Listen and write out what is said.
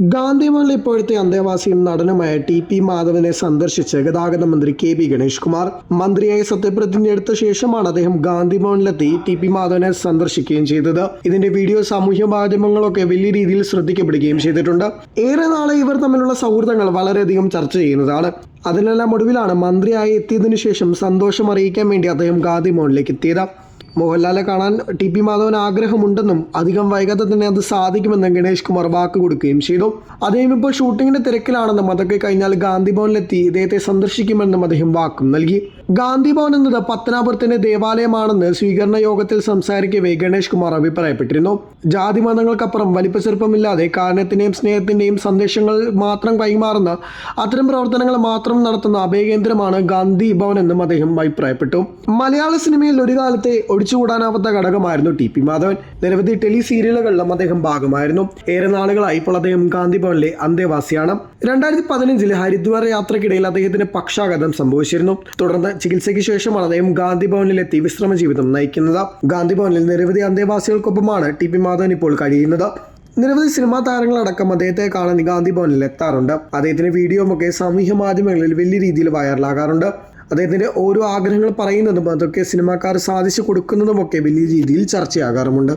ഗാന്ധിമണിൽ ഇപ്പോഴത്തെ അന്തേവാസിയും നടനുമായ T P മാധവനെ സന്ദർശിച്ച് ഗതാഗത മന്ത്രി കെ പി ഗണേഷ് കുമാർ മന്ത്രിയായി സത്യപ്രതിജ്ഞ എടുത്ത ശേഷമാണ് അദ്ദേഹം ഗാന്ധിഭവനിലെത്തി ടി പി മാധവനെ സന്ദർശിക്കുകയും ചെയ്തത്. ഇതിന്റെ വീഡിയോ സാമൂഹ്യ മാധ്യമങ്ങളൊക്കെ വലിയ രീതിയിൽ ശ്രദ്ധിക്കപ്പെടുകയും ചെയ്തിട്ടുണ്ട്. ഏറെ നാളെ ഇവർ തമ്മിലുള്ള സൗഹൃദങ്ങൾ വളരെയധികം ചർച്ച ചെയ്യുന്നതാണ്. അതിനെല്ലാം ഒടുവിലാണ് മന്ത്രിയായി എത്തിയതിനു ശേഷം സന്തോഷം അറിയിക്കാൻ വേണ്ടി അദ്ദേഹം ഗാന്ധിഭവനിലേക്ക് എത്തിയത്. മോഹൻലാലെ കാണാൻ ടി പി മാധവൻ ആഗ്രഹമുണ്ടെന്നും അധികം വൈകാതെ തന്നെ അത് സാധിക്കുമെന്നും ഗണേഷ് കുമാർ വാക്ക് കൊടുക്കുകയും ചെയ്തു. അദ്ദേഹം ഇപ്പോൾ ഷൂട്ടിങ്ങിന്റെ തിരക്കിലാണെന്നും അതൊക്കെ കഴിഞ്ഞാൽ ഗാന്ധി ഭവനിലെത്തി ഇദ്ദേഹത്തെ സന്ദർശിക്കുമെന്നും അദ്ദേഹം വാക്കും നൽകി. ഗാന്ധി ഭവൻ എന്നത് പത്തനാപുരത്തിന്റെ ദേവാലയമാണെന്ന് സ്വീകരണ യോഗത്തിൽ സംസാരിക്കവേ ഗണേഷ് കുമാർ അഭിപ്രായപ്പെട്ടിരുന്നു. ജാതി മതങ്ങൾക്കപ്പുറം വലിപ്പ ചെറുപ്പമില്ലാതെ കാരണത്തിന്റെയും സ്നേഹത്തിന്റെയും സന്ദേശങ്ങൾ മാത്രം കൈമാറുന്ന അത്തരം പ്രവർത്തനങ്ങൾ മാത്രം നടത്തുന്ന അഭയകേന്ദ്രമാണ് ഗാന്ധി ഭവൻ എന്നും അദ്ദേഹം അഭിപ്രായപ്പെട്ടു. മലയാള സിനിമയിൽ ഒരു കാലത്തെ ഒഴിച്ചുകൂടാനാവാത്ത ഘടകമായിരുന്നു ടി പി മാധവൻ. നിരവധി ടെലി സീരിയലുകളിലും അദ്ദേഹം ഭാഗമായിരുന്നു. ഏറെ നാളുകളായി ഇപ്പോൾ അദ്ദേഹം ഗാന്ധിഭവനിലെ അന്തേവാസിയാണ്. രണ്ടായിരത്തി പതിനഞ്ചിൽ ഹരിദ്വാർ യാത്രക്കിടയിൽ അദ്ദേഹത്തിന് പക്ഷാഘാതം സംഭവിച്ചിരുന്നു. തുടർന്ന് ചികിത്സയ്ക്ക് ശേഷമാണ് അദ്ദേഹം ഗാന്ധിഭവനിലെത്തി വിശ്രമ ജീവിതം നയിക്കുന്നത്. ഗാന്ധി ഭവനിൽ നിരവധി അന്തേവാസികൾക്കൊപ്പമാണ് ടി പി മാധവൻ ഇപ്പോൾ കഴിയുന്നത്. നിരവധി സിനിമാ താരങ്ങളടക്കം അദ്ദേഹത്തെ കാണാൻ ഗാന്ധി ഭവനിൽ എത്താറുണ്ട്. അദ്ദേഹത്തിന്റെ വീഡിയോമൊക്കെ സാമൂഹ്യ മാധ്യമങ്ങളിൽ വലിയ രീതിയിൽ വൈറലാകാറുണ്ട് അദ്ദേഹത്തിന്റെ ഓരോ ആഗ്രഹങ്ങൾ പറയുന്നതും അതൊക്കെ സിനിമാക്കാർ സാധിച്ചു കൊടുക്കുന്നതുമൊക്കെ വലിയ രീതിയിൽ ചർച്ചയാകാറുമുണ്ട്.